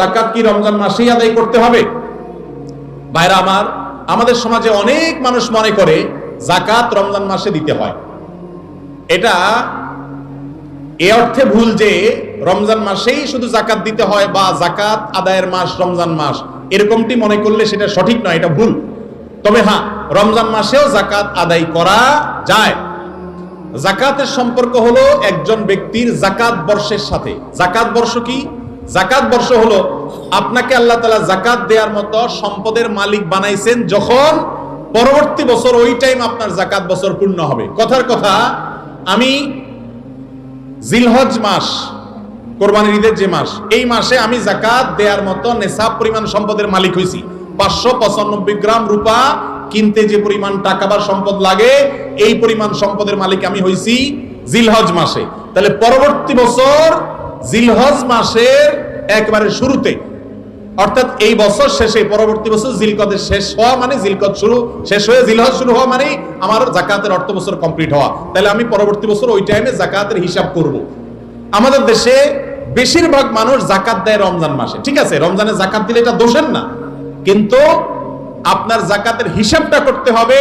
জাকাত কি রমজান মাসেই আদায় করতে হবে? আমার, আমাদের সমাজে অনেক মানুষ মনে করে জাকাত রমজান মাসে দিতে হয়। এটা এ অর্থে ভুল যে রমজান মাসেই শুধু জাকাত দিতে হয় বা জাকাত আদায়ের মাস রমজান মাস, এরকমটি মনে করলে সেটা সঠিক নয়, এটা ভুল। তবে হ্যাঁ রমজান মাসেও জাকাত আদায় করা যায়। জাকাতের সম্পর্ক হলো একজন ব্যক্তির জাকাত বর্ষের সাথে। জাকাত বর্ষ কি? জাকাত বর্ষ হলো, আপনাকে আল্লাহ তালা জাকাত দেওয়ার মতো সম্পদের মালিক বানাইছেন যখন পরবর্তী বছর ওই টাইম আপনার জাকাত বছর পূর্ণ হবে। কথার কথা, আমি জিলহজ মাস, কোরবানির ঈদের যে মাস, এই মাসে আমি জাকাত দেওয়ার মতো নেশাব পরিমাণ সম্পদের মালিক হয়েছি। পাঁচশো পঁচানব্বই গ্রাম রূপা কিনতে যে পরিমাণ টাকা বা সম্পদ লাগে, এই পরিমাণ সম্পদের মালিক আমি হয়েছি জিলহজ মাসে। তাহলে পরবর্তী বছর জিলহজ মাসের একবারে শুরুতে। অর্থাৎ এই বছর শেষে, পরবর্তী বছর জিলকদের শেষ হওয়া মানে জিলকদ শুরু, শেষ হয়ে জিলহজ শুরু হওয়া মানে আমার জাকাতের অর্থ বছর কমপ্লিট হওয়া। তাহলে আমি পরবর্তী বছর ওই টাইমে জাকাতের হিসাব করব। আমাদের দেশে বেশিরভাগ মানুষ জাকাত দেয় রমজান মাসে। ঠিক আছে, রমজানে জাকাত দিলে এটা দোষের না। কিন্তু আপনার জাকাতের হিসাবটা করতে হবে,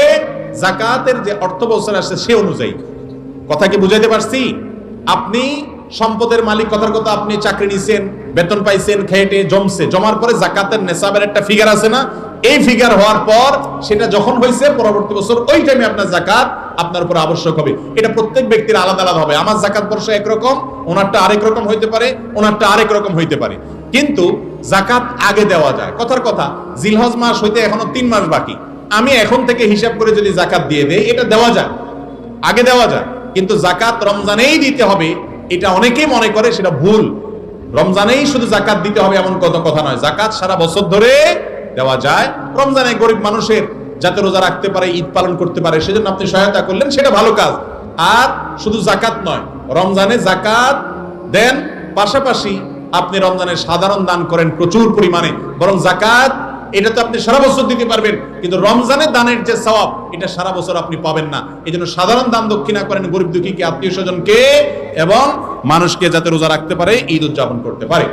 জাকাতের যে অর্থ বছর আসছে সে অনুযায়ী। কথা কি বুঝাইতে পারছি? আপনি সম্পদের মালিক কথার কথা আপনি চাকরি নিছেন, বেতন পাইছেন, খেটে, জমছে, জমার পরে জাকাতের নেশাবের একটা ফিগার আছে না? এই ফিগার হওয়ার পর সেটা যখন হয়েছে পরবর্তী বছর ওই টাইমে আপনার জাকাত আপনার উপর আবশ্যক হবে। এটা প্রত্যেক ব্যক্তির আলাদা আলাদা হবে। আমার জাকাত বর্ষ একরকম, ওনারটা আরেক রকম হইতে পারে, ওনারটা আরেক রকম হইতে পারে। কিন্তু জাকাত আগে দেওয়া যায়। কথার কথা, জিলহজ মাস হইতে এখনও তিন মাস বাকি। আমি এখন থেকে হিসাব করে যদি জাকাত দিয়ে দেই, এটা দেওয়া যায়। আগে দেওয়া যায়। কিন্তু জাকাত রমজানেই দিতে হবে এটা অনেকেই মনে করে সেটা ভুল। রমজানেই শুধু জাকাত দিতে হবে এমন কত কথা নয়। জাকাত সারা বছর ধরে দেওয়া যায়। রমজানে গরিব মানুষের যাতে রোজা রাখতে পারে, ঈদ পালন করতে পারে, সেজন্য আপনি সহায়তা করলেন, সেটা ভালো কাজ। আর শুধু জাকাত নয়, রমজানে জাকাত দেন। পাশাপাশি আপনি রমজানের সাধারণ দান করেন প্রচুর পরিমাণে। বরং জাকাত এটা তো আপনি সারা বছর দিতে পারবেন, কিন্তু রমজানের দানের যে স্বভাব এটা সারা বছর আপনি পাবেন না। এই জন্য সাধারণ দান দক্ষিণা করেন গরিব দুঃখীকে, আত্মীয় স্বজনকে এবং মানুষকে যাতে রোজা রাখতে পারে, ঈদ উদযাপন করতে পারে।